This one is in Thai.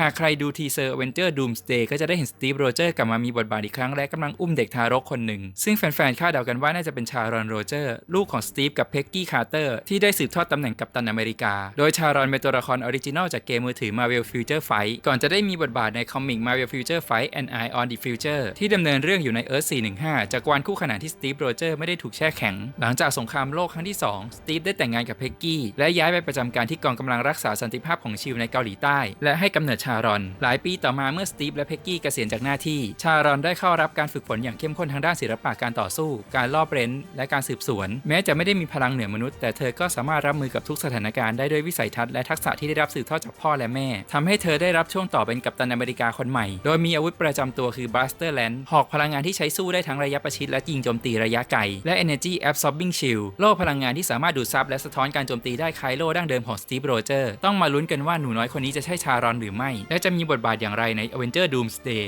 หากใครดูทีเซอร์ Avenger Doomsday ก็จะได้เห็นสตีฟโรเจอร์กลับมามีบทบาทอีกครั้งและกำลังอุ้มเด็กทารกคนหนึ่ง ซึ่งแฟนๆคาดเดากันว่าน่าจะเป็นชารอนโรเจอร์ ลูกของสตีฟกับเพ็กกี้คาร์เตอร์ที่ได้สืบทอดตำแหน่งกัปตันอเมริกา โดยชารอนเป็นตัวละครออริจินอลจากเกมมือถือ Marvel Future Fight ก่อนจะได้มีบทบาทในคอมิก Marvel Future Fight and Eye on the Future ที่ดำเนินเรื่องอยู่ใน Earth 415จากวันคู่ขนานที่สตีฟโรเจอร์ไม่ได้ถูกแช่แข็ง หลังจากสงครามโลกครั้งที่2สตีฟได้แต่งงานกับเพกกี้และย้ายไปประจำการที่กองกำลังรักษาสันติภาพของชิลในเกาหลีใต้และให้กำเนิดชารอน หลายปีต่อมาเมื่อสตีฟและเพ็กกี้เกษียณจากหน้าที่ ชารอนได้เข้ารับการฝึกฝนอย่างเข้มข้นทางด้านศิลปะการต่อสู้ การลอบเร้น และการสืบสวน แม้จะไม่ได้มีพลังเหนือมนุษย์ แต่เธอก็สามารถรับมือกับทุกสถานการณ์ได้ด้วยวิสัยทัศน์และทักษะที่ได้รับสืบทอดจากพ่อและแม่ทำให้เธอได้รับช่วงต่อเป็นกัปตันอเมริกาคนใหม่ โดยมีอาวุธประจำตัวคือบัสเตอร์แลนด์หอกพลังงานที่ใช้สู้ได้ทั้งระยะประชิดและยิงโจมตีระยะไกล และ Energy Absorbing Shield โล่พลังงานที่สามารถดูดซับและสะท้อนการโจมตีได้คล้ายโล่ดั้งเดิมของสตีฟโรเจอร์ต้องมาลุ้นกันว่าหนูน้อยคนนี้จะใช่ชารอนหรือไม่และจะมีบทบาทอย่างไรใน Avenger Doomsday